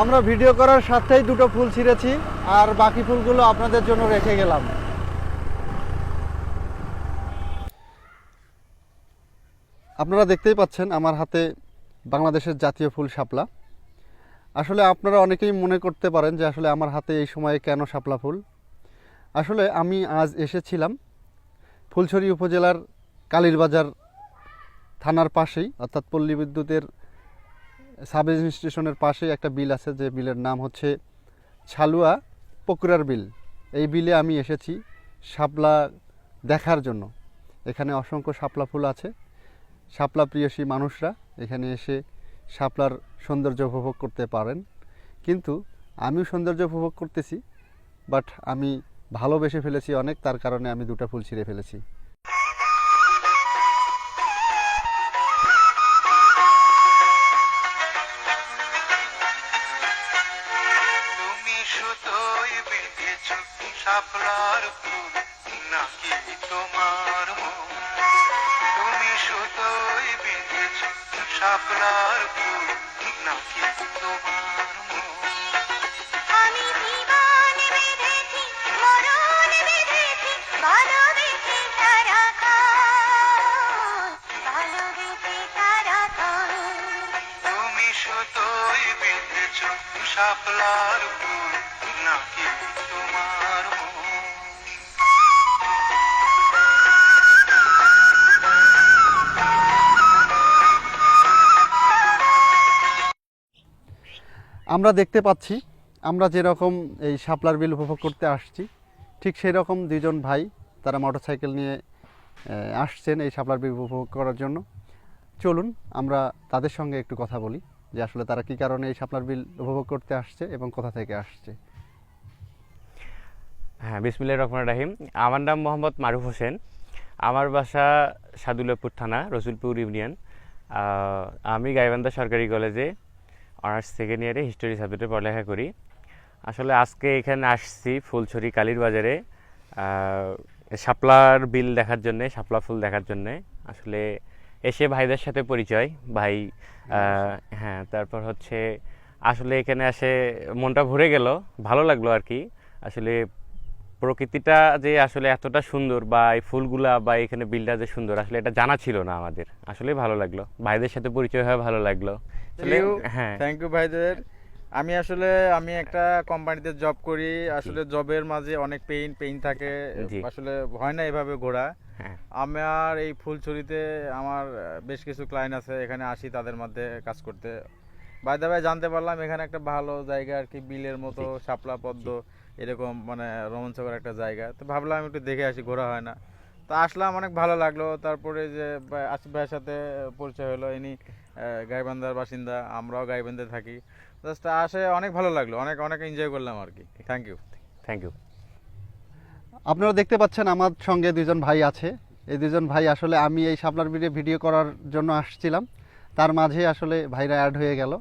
আমরা ভিডিও করার সাথেই দুটো ফুল ছিঁড়েছি আর বাকি ফুলগুলো আপনাদের জন্য রেখে গেলাম। আপনারা দেখতেই পাচ্ছেন আমার হাতে বাংলাদেশের জাতীয় ফুল শাপলা। আসলে আপনারা অনেকেই মনে করতে পারেন যে আসলে আমার হাতে এই সময়ে কেন শাপলা ফুল? আসলে আমি আজ এসেছিলাম ফুলছড়ি উপজেলার কালীরবাজার থানার পাশেই, অর্থাৎ পল্লী বিদ্যুতের সাব স্টেশনের পাশেই একটা বিল আছে, যে বিলের নাম হচ্ছে ছালুয়া পকুরার বিল। এই বিলে আমি এসেছি শাপলা দেখার জন্য। এখানে অসংখ্য শাপলা ফুল আছে। শাপলা প্রিয়সী মানুষরা এখানে এসে শাপলার সৌন্দর্য উপভোগ করতে পারেন। কিন্তু আমিও সৌন্দর্য উপভোগ করতেছি, বাট আমি ভালোবেসে ফেলেছি অনেক, তার কারণে আমি দুটো ফুল ছিঁড়ে ফেলেছি। শুধুই বেঁধেছ শাপলার ফুল। নাকি তোমার মন? তুমি শুধুই বেঁধেছ শাপলার ফুল। নাকি তোমার মন? আমি জীবন বেঁধেছি আমরা দেখতে পাচ্ছি, আমরা যেরকম এই শাপলার বিল উপভোগ করতে আসছি, ঠিক সেই রকম দুজন ভাই তারা মোটরসাইকেল নিয়ে আসছেন এই শাপলার বিল উপভোগ করার জন্য। চলুন, আমরা তাদের সঙ্গে একটু কথা বলি যে আসলে তারা কি কারণে এই শাপলার বিল উপভোগ করতে আসছে এবং কোথা থেকে আসছে। হ্যাঁ বিসমিল্লাহির রহমান রাহিম। আমার নাম মোহাম্মদ মারুফ হোসেন। আমার বাসা সাদুল্লাপুর থানা, রসুলপুর ইউনিয়ন। আমি গাইবান্ধা সরকারি কলেজে অনার্স সেকেন্ড ইয়ারে হিস্টোরি সাবজেক্টে পড়ালেখা করি। আসলে আজকে এখানে আসছি ফুলছড়ি কালীর বাজারে শাপলার বিল দেখার জন্যে, শাপলা ফুল দেখার জন্যে। আসলে এসে ভাইদের সাথে পরিচয়, ভাই হ্যাঁ তারপর হচ্ছে আসলে এখানে এসে মনটা ভরে গেল, ভালো লাগল আর কি। আসলে প্রকৃতিটা যে আসলে এতটা সুন্দর বা এই ফুলগুলা বা এখানে বিলটা যে সুন্দর আসলে এটা জানা ছিল না আমাদের। আসলে ভালো লাগল। ভাইদের সাথে পরিচয় হয়ে ভালো লাগল। হ্যাঁ। থ্যাংক ইউ ভাইদের। আমি আসলে আমি একটা কোম্পানিতে জব করি। আসলে জবের মাঝে অনেক পেইন পেইন থাকে। আসলে হয় না এভাবে ঘোরা। হ্যাঁ। আমার এই ফুলছড়িতে আমার বেশ কিছু ক্লায়েন্ট আছে। এখানে আসি তাদের মধ্যে কাজ করতে। বাইদা ভাই জানতে পারলাম এখানে একটা ভালো জায়গা আর কি বিলের মতো শাপলা পদ্ম। এরকম মানে রোমাঞ্চকর একটা জায়গা। তো ভাবলাম একটু দেখে আসি ঘোরা হয় না। তো আসলাম অনেক ভালো লাগল। তারপরে যে আসিফ ভাইয়ের সাথে পরিচয় হলো ইনি গাইবান্ধার বাসিন্দা আমরাও গাইবান্ধে থাকি। জাস্ট আসে অনেক ভালো লাগল। অনেক অনেক এনজয় করলাম আর কি। থ্যাংক ইউ থ্যাংক ইউ আপনারা দেখতে পাচ্ছেন আমার সঙ্গে দুজন ভাই আছে। এই দুজন ভাই আসলে আমি এই শাপলার বিলে ভিডিও করার জন্য আসছিলাম। তার মাঝে আসলে ভাইরা অ্যাড হয়ে গেল।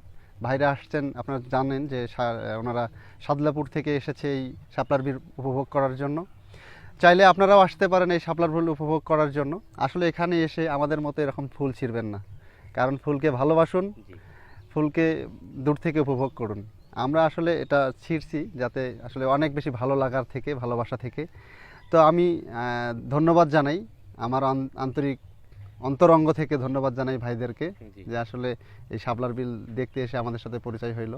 ভাইরা আসছেন আপনারা জানেন যে ওনারা সাদলাপুর থেকে এসেছে এই শাপলার বিল উপভোগ করার জন্য। চাইলে আপনারাও আসতে পারেন এই শাপলার ফুল উপভোগ করার জন্য। আসলে এখানে এসে আমাদের মতো এরকম ফুল ছিঁড়বেন না। কারণ ফুলকে ভালোবাসুন ফুলকে দূর থেকে উপভোগ করুন। আমরা আসলে এটা ছিঁড়ছি যাতে আসলে অনেক বেশি ভালো লাগার থেকে ভালোবাসা থেকে। তো আমি ধন্যবাদ জানাই আমার আন- আন্তরিক অন্তরঙ্গ থেকে ধন্যবাদ জানাই ভাইদেরকে যে আসলে এই শাপলার বিল দেখতে এসে আমাদের সাথে পরিচয় হইল।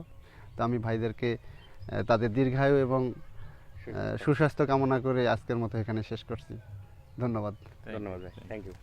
তো আমি ভাইদেরকে তাদের দীর্ঘায়ু এবং সুস্বাস্থ্য। কামনা করে আজকের মতো এখানে শেষ করছি। ধন্যবাদ। ধন্যবাদ থ্যাংক ইউ